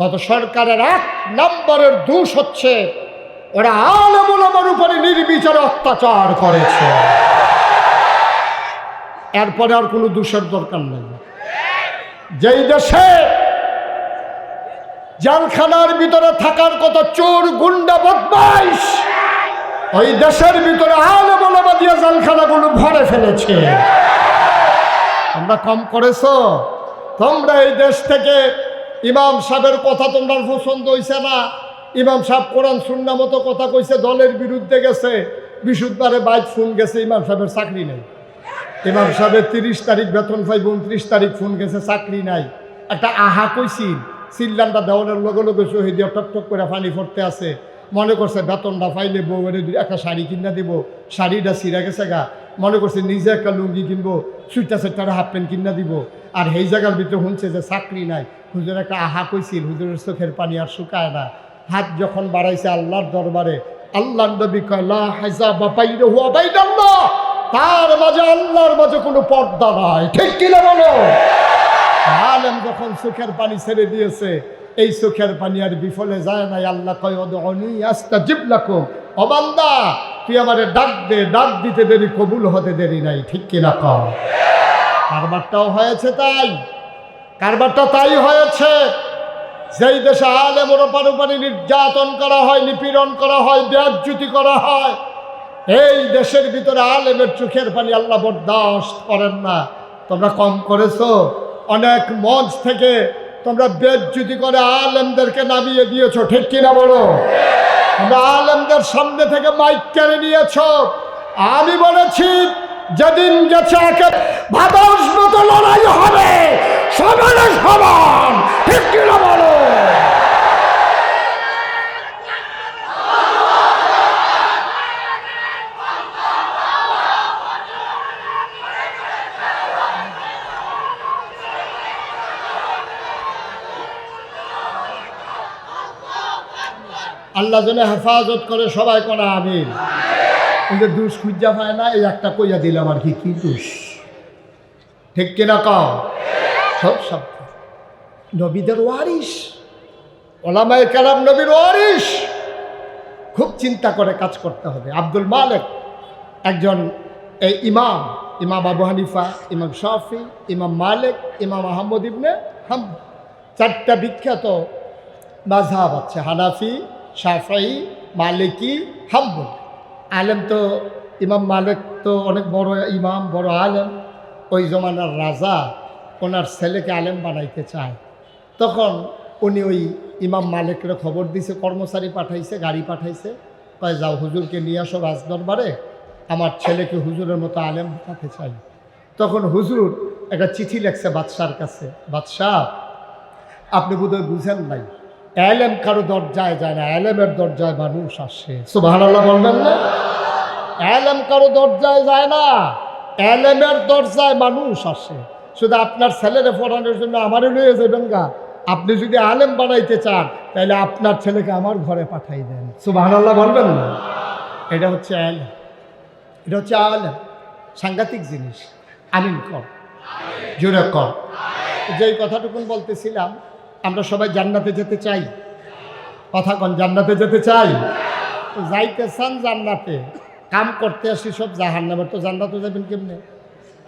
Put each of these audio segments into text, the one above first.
গত সরকারের এক নম্বরের দোষ হচ্ছে, ওরা আলমুলমার উপরে নির্বিচারে অত্যাচার করেছে। এরপরে আর কোনো দোষের দরকার নেই। যেই দেশে জেলখানার ভিতরে থাকার কথা চোর, গুন্ডা, বদমাইশ, ওই দেশের ভিতরে আলমুলমা দিয়ে জেলখানাগুলো ভরে ফেলেছে। তোমরা কম করেছ? তোমরা এই দেশ থেকে ইমাম সাহেবের কথা তোমরা পছন্দ হইছে না? ইমাম সাহেব কোরআন শুননা মতো কথা কইছে, দলের বিরুদ্ধে গেছে, বিশুদ্ধবারে বাইক ফোন গেছে, ইমাম সাহেবের চাকরি নেই। ইমাম সাহেবের তিরিশ তারিখ বেতন পাইব, উনত্রিশ তারিখ ফোন গেছে, চাকরি নাই। একটা আহা কইছিল সিল্লানটা দেওয়ানের লগে লগে শহীদ টক টক করে পানি পড়তে আছে। মনে করছে বেতনটা পাইলে বউয়ের একটা শাড়ি কিনা দিব, শাড়িটা ছিঁড়া গেছে গা। মনে করছে নিজে একটা লুঙ্গি কিনবো সুইটা সেটার হাফ প্যান্ট কিনা দিব। আর সেই জায়গার ভিতরে শুনছে যে চাকরি নাই। হুজুর একটা আহা কইছিল, হুজুরের চোখের পানি আর শুকায় না। হাত যখন বাড়াইছে আল্লাহর দরবারে, আল্লাহ নবী কয়, লা হাজা বাপাইরে হুয়া বাইদাল্লাহ তার মাঝে আল্লাহর মাঝে কোনো পর্দা নাই। ঠিক কিনা বলো? আলেম যখন চোখের পানি ছেড়ে দিয়েছে, এই চোখের পানি আর বিফলে যায় নাই। আল্লাহ কয় অনি আস্তা জিবলাকুম অবান্দা তুই আমারে ডাক দে, ডাক দিতে দেরি, কবুল হতে দেরি নাই। ঠিক কিনা কম কারবারটাও হয়েছে তাই। কারবারটা তাই হয়েছে। যেই দেশে আলেমর পারুপারি নির্যাতন করা হয়, নিপীড়ন করা হয় ব্যাজ্যুতি করা হয়, এই দেশের ভিতরে আলেমের চোখের পানি আল্লাহ বরদাস্ত করেন না। তোমরা কম করেছ, অনেক মঞ্চ থেকে তোমরা বেজ্জুতি করে আলেমদেরকে নামিয়ে দিয়েছ, ঠিক কিনা বলো? তোমরা আলেমদের সামনে থেকে মাইক কেড়ে নিয়েছ। আমি বলেছি, যেদিন গেছে একে ভাদস মতো লড়াই হবে আল্লাহ জনে হেফাজত করে সবাই করা, আমিন। ওই যে দুষ খুঁজা পায় না, এই একটা কইয়া দিলাম আর কি কি দুষ? ঠিক কিনা কাও? সব সব নবীদের ওয়ারিস ওলামায় কালাম নবীর ওয়ারিস খুব চিন্তা করে কাজ করতে হবে। আব্দুল মালেক একজন এই ইমাম ইমাম আবু হানিফা, ইমাম শাফি, ইমাম মালিক, ইমাম আহমদ ইবনে হাম চারটা বিখ্যাত মাঝহাব আছে, হানাফি শাফাই মালিকি, হাম্বল। আলেম তো, ইমাম মালিক তো অনেক বড় ইমাম, বড় আলেম। ওই জমানার রাজা। ওনার ছেলেকে আলেম বানাইতে চায়। তখন উনি ওই ইমাম মালিকের খবর দিছে, কর্মচারী পাঠাইছে, গাড়ি পাঠাইছে। কয়, যাও হুজুরকে নিয়ে আসো রাজদরবারে আমার ছেলেকে হুজুরের মতো আলেম বানাতে চাই। তখন হুজুর একটা চিঠি লেখছে বাদশার কাছে, বাদশাহ, আপনি বোধহয় বুঝেন নাই এলেম কারও দরজায় যায় না এলেমের দরজায় মানুষ আসে। সুবহানাল্লাহ বলবেন না? এলেম কারও দরজায় যায় না এলেমের দরজায় মানুষ আসে। শুধু আপনার ছেলেরে পড়ানোর জন্য আমারও লয়ে যাবেন গা। আপনি যদি আলেম বানাইতে চান তাহলে আপনার ছেলেকে আমার ঘরে পাঠাই দেন। সুবহানাল্লাহ বলবেন না? এটা হচ্ছে আলেম। এটা হচ্ছে আলেম। সাংঘাতিক জিনিস। আমিন কর জোরে কর যেই কথাটুকুন বলতেছিলাম, আমরা সবাই জান্নাতে যেতে চাই। কথা কন, জান্নাতে যেতে চাই? তো যাইতে চান জান্নাতে, কাম করতে আসি সব জাহান নামের তো জান্নাতে যাবেন কেমনে?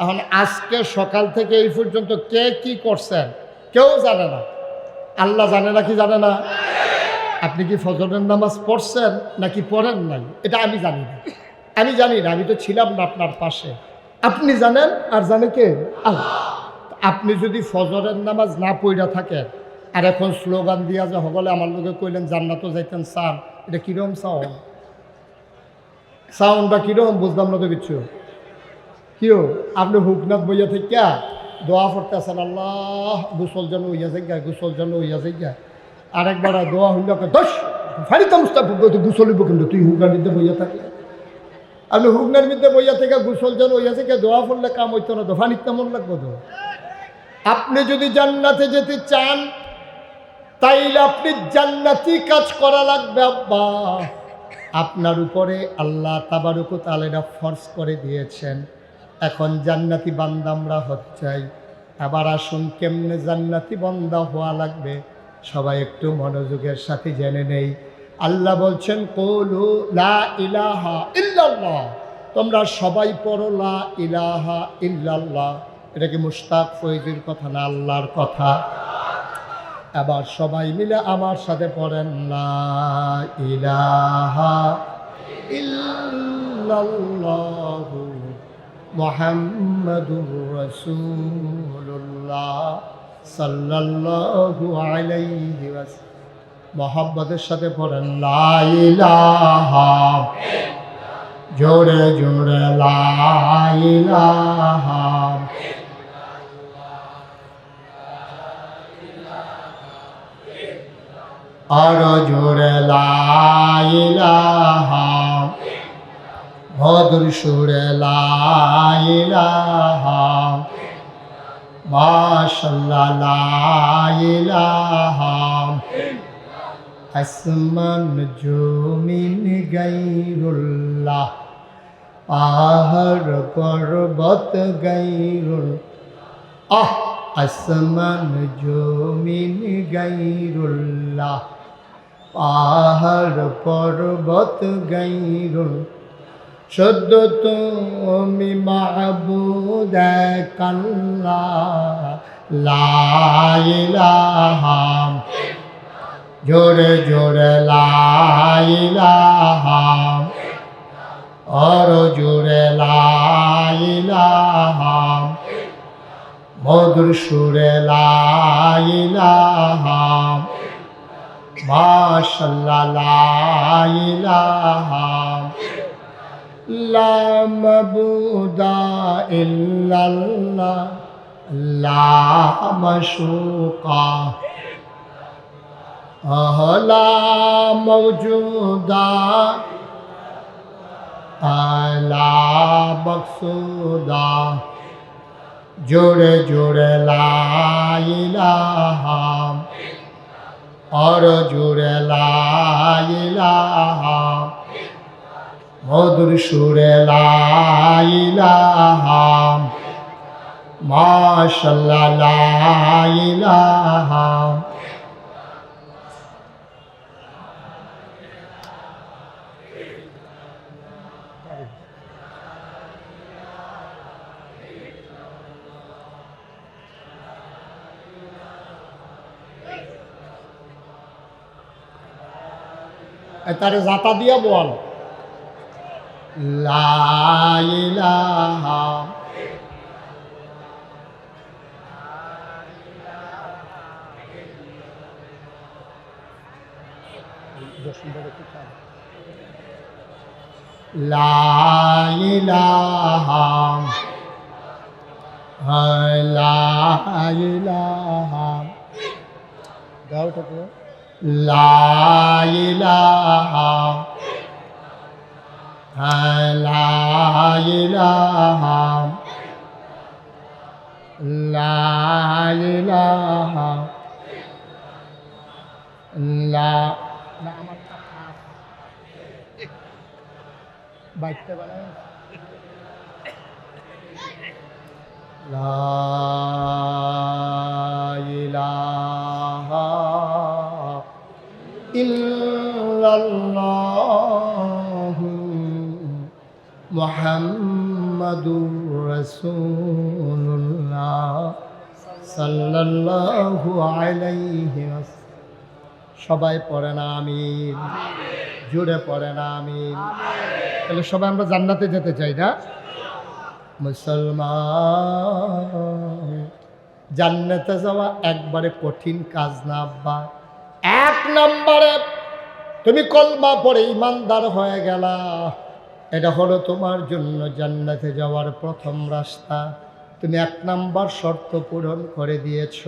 এখন আজকে সকাল থেকে এই পর্যন্ত কে কি করছেন? কেউ জানে না। আল্লাহ জানে না কি জানে না? আপনি কি ফজরের নামাজ পড়ছেন নাকি পড়েন নাই? এটা আমি জানি না। আমি জানি না, আমি তো ছিলাম না আপনার পাশে। আপনি জানেন আর জানে কে? আপনি যদি ফজরের নামাজ না পড়া থাকেন, আর এখন স্লোগান দিয়া যে সকলে আমার লোকে কইলেন, জান্নাতও যাইতেন চান এটা কীরকম সাউন্ড সাউন্ডটা কীরকম বুঝলাম না তো কিছু। কিও? আপনি হুকনাথ বইয়া থেকে দোয়া পড়তে আছেন আল্লাহ, গুসল যেন হইয়া যাই গুসল যেন হইয়া যাই আরেকবার দোয়া হইল দশ ফারিতাম গুসল হইব কিন্তু, তুই হুকনার মধ্যে বইয়া থাকলে আপনি হুকনার মধ্যে বইয়া থেকে গুসল যেন হইয়া থেকে দোয়া পড়লে কাম হইতো না তো ফানিক তেমন লাগবো তো? আপনি যদি জান্নাতে যেতে চান, তাইলে আপনি জান্নাতি কাজ করা লাগবে, আব্বা। আপনার উপরে আল্লাহ তাবারুকু তালেরা ফর্স করে দিয়েছেন। এখন জান্নাতি বান্দা আমরা হচ্ছাই। আবার আসুন, কেমনে জান্নাতি বান্দা হওয়া লাগবে? সবাই একটু মনোযোগের সাথে জেনে নেই। আল্লাহ বলছেন, কলু লা ইলাহা ইল্লাল্লাহ। তোমরা সবাই পড়ো, লা ইলাহা ইল্লাল্লাহ। এটা কি মুস্তাক ফৈজির কথা না আল্লাহর কথা? আবার সবাই মিলে আমার সাথে পড়েন, লা ইলাহা ইল্লাল্লাহু। মুহাম্মাদুর রাসূলুল্লাহ সাল্লাল্লাহু আলাইহি ওয়াসাল্লাম মোহাম্মদের সাথে পড়েন, লা জোরে জোরে, লা আর জোরে লাইলাহা ভদ্র সুরে লাইলাহা মাশাল্লাহ লাইলাহা আসমান জমিন গাইরুল্লাহ। পাহাড় পর্বত গাইরুল আহ, আসমান জমিন গাইরুল্লাহ। পাহাড় পর্বত গাইরুল সদ্য তুমি মাহবুদ কাল্লা লাইলাহাম জোরে জোরে লাইলাহাম আর জোরে লাইলাহাম মধুর সুরে লাইলাহাম মাশাল্লাহ লাইলাহাম লা মাবুদা ইল্লাল্লাহ, লা মাশুকা। লা মওজুদা। লা মকসুদা। জোরে জোরে লাইলাহাম আর জোরে লাইলাহাম মধুর সুরে লাইলাহাম মাশাল্লাহ লাইলাহাম তারে জাতা দিয়া বল। লাইলাহা লাইলাহা লাইলাহা গাওটা তো লাইলাহা লাইলাহা লাইলাহা লা না আমার বাইকটা বানায় لا মোহাম্মদুর রসুল্লাহ সাল্লাল্লাহু আলাইহি সবাই পড়ে না, আমিন। জুড়ে পড়ে না, আমিন। তাহলে সবাই আমরা জান্নাতে যেতে চাই না? মুসলমান, জান্নাতে যাওয়া একবারে কঠিন কাজ না, আব্বা। এক নম্বরে তুমি কলমা পড়ে ইমানদার হয়ে গেলা। এটা হলো তোমার জন্য জান্নাতে যাওয়ার প্রথম রাস্তা। তুমি এক নাম্বার শর্ত পূরণ করে দিয়েছ।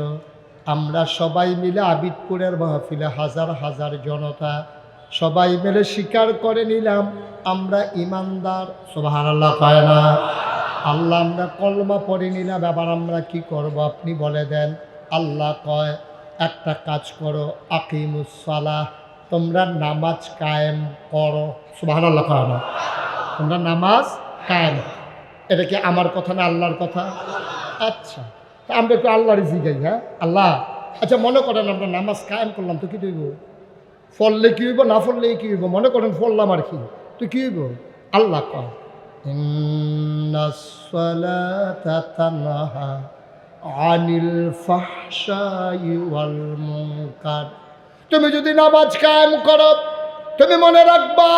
আমরা সবাই মিলে আবিদপুরের মাহফিলে হাজার হাজার জনতা, সবাই মিলে স্বীকার করে নিলাম, আমরা ইমানদার। সোভার আল্লাহ পায় না? আল্লাহ, আমরা কলমা পড়ে নিলাম এবার আমরা কি করব আপনি বলে দেন। আল্লাহ কয়, একটা কাজ করো আকিমুসালাহ তোমরা নামাজ কায়েম করো। সুবাহ আল্লাহ কয় না? তোমরা নামাজ কায়েম এটা কি আমার কথা না আল্লাহর কথা? আচ্ছা তা আমরা একটু আল্লাহর জিগাই হ্যাঁ? আল্লাহ আচ্ছা মনে করেন আমরা নামাজ কায়েম করলাম, তো কি হইব? ফললে কি হইব, না ফললে কি হইব? মনে করেন ফললাম আর কি, তো কি হইব? আল্লাহ কয় আনিল তুমি যদি নামাজ কায়েম করো, তুমি মনে রাখবা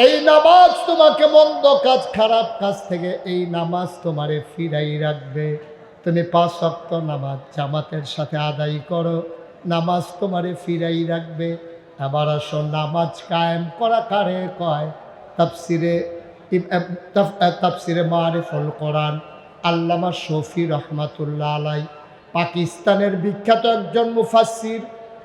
এই নামাজ তোমাকে মন্দ কাজ, খারাপ কাজ থেকে এই নামাজ তোমারে ফিরাই রাখবে। তুমি পাঁচ অক্ত নামাজ জামাতের সাথে আদায় করো, নামাজ তোমারে ফিরাই রাখবে। আবার আসো, নামাজ কায়েম করা কারে কয়? তাফসিরে তাফসিরে মারিফুল কোরআন, আল্লামা শফি রহমাতুল্লাহ আলাই পাকিস্তানের বিখ্যাত একজন মুফাসির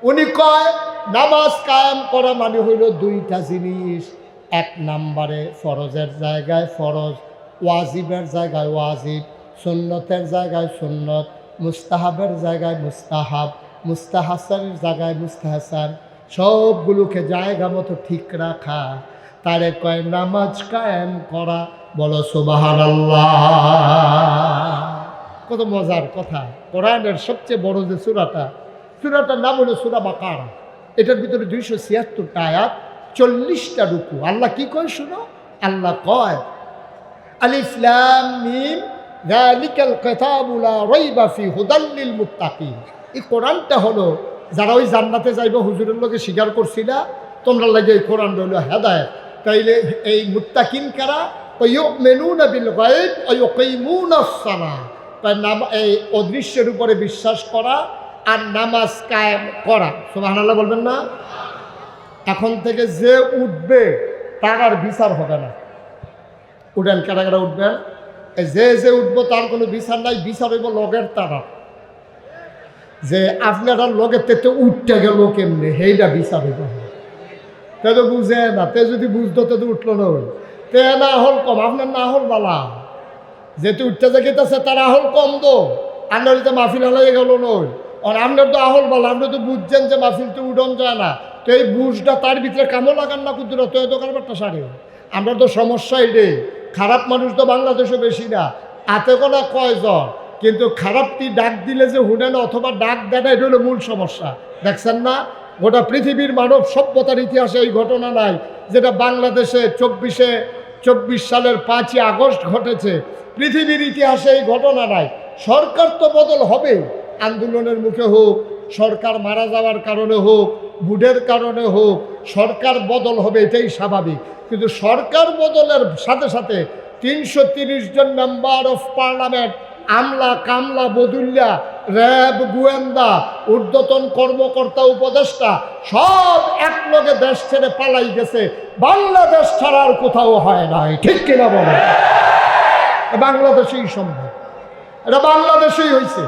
উনি কয়, নামাজ কায়েম করা মানে হইল দুইটা জিনিস। এক নাম্বারে ফরজের জায়গায় ফরজ, ওয়াজিবের জায়গায় ওয়াজিব, সুন্নতের জায়গায় সুন্নত, মুস্তাহাবের জায়গায় মুস্তাহাব মুস্তাহাসানের জায়গায় মুস্তাহাসান সবগুলোকে জায়গা মতো ঠিক রাখা, তারে কয় নামাজ কায়েম করা, বলো সুবাহান কত মজার কথা, কোরআনের সবচেয়ে বড় যে সুরাটা, সুরাটার নাম হলো সুরা বাকারা। এটার ভিতরে দুইশো ছিয়াত্তরটা আয়াত চল্লিশটা রুকু। আল্লাহ কি কয় শুনো? আল্লাহ কয় আলিফলাম মিম, যালিকাল কিতাবু লা রাইবা ফি হুদাল লিল এই কোরআনটা হলো, যারা ওই জান্নাতে যাইবে, হুজুরের লোকে স্বীকার করছিলা তোমরা লাগে এই কোরআন হলো হেদায়েত। তাইলে এই মুত্তাকিন কারা? মেনুনা বিল গায়ব ওয়ুকিমুনাস সালাহ তাই নাম, এই অদৃশ্যের উপরে বিশ্বাস করা আর নামাজ কায়েম করা। সুবহানাল্লাহ বলবেন না? এখন থেকে যে উঠবে, তার আর বিচার হবে না। উঠেন কারা কারা উঠবেন। যে যে উঠবো, তার কোনো বিচার নাই। বিচার হইব লগের তারা। যে আপনারা লগের তেতে উঠতে গেল কেমনে? সেইটা বিচার হইব। তে তো বুঝে না, তে যদি বুঝতো, তে তো উঠল না। তে না হল কম, আপনার না হল বালা। যেহেতু উঠতে যেতেছে তার আহল কম তো। আপনার তো মাহফিল হলাই গেল নই আর আপনার তো আহল বলা, আপনি তো বুঝছেন যে মাহফিল তো উঠন যায় না। তো এই বুঝটা তার ভিতরে কামও লাগান না কুদুর তো এত কারবারটা সারে আমরা তো সমস্যা এটে খারাপ মানুষ তো বাংলাদেশে বেশি না। হাতে কোনো কয়জন? কিন্তু খারাপটি ডাক দিলে যে হুডে না অথবা ডাক দেয় না, এটা হলো মূল সমস্যা। দেখছেন না? গোটা পৃথিবীর মানব সভ্যতার ইতিহাসে এই ঘটনা নাই, যেটা বাংলাদেশে চব্বিশে, চব্বিশ সালের পাঁচই আগস্ট ঘটেছে। পৃথিবীর ইতিহাসে এই ঘটনা নাই। সরকার তো বদল হবে আন্দোলনের মুখে হোক, সরকার মারা যাওয়ার কারণে হোক বুডের কারণে হোক, সরকার বদল হবে এটাই স্বাভাবিক। কিন্তু সরকার বদলের সাথে সাথে তিনশো জন মেম্বার অফ পার্লামেন্ট, আমলা, কামলা বদুল্লা র্যাব, গোয়েন্দা, ঊর্ধ্বতন কর্মকর্তা, উপদেষ্টা, সব একলগে দেশ ছেড়ে পালাই গেছে। বাংলাদেশ ছাড়া আর কোথাও হয় নাই। ঠিক কিনা বলে? বাংলাদেশেই সম্ভব। এটা বাংলাদেশেই হয়েছে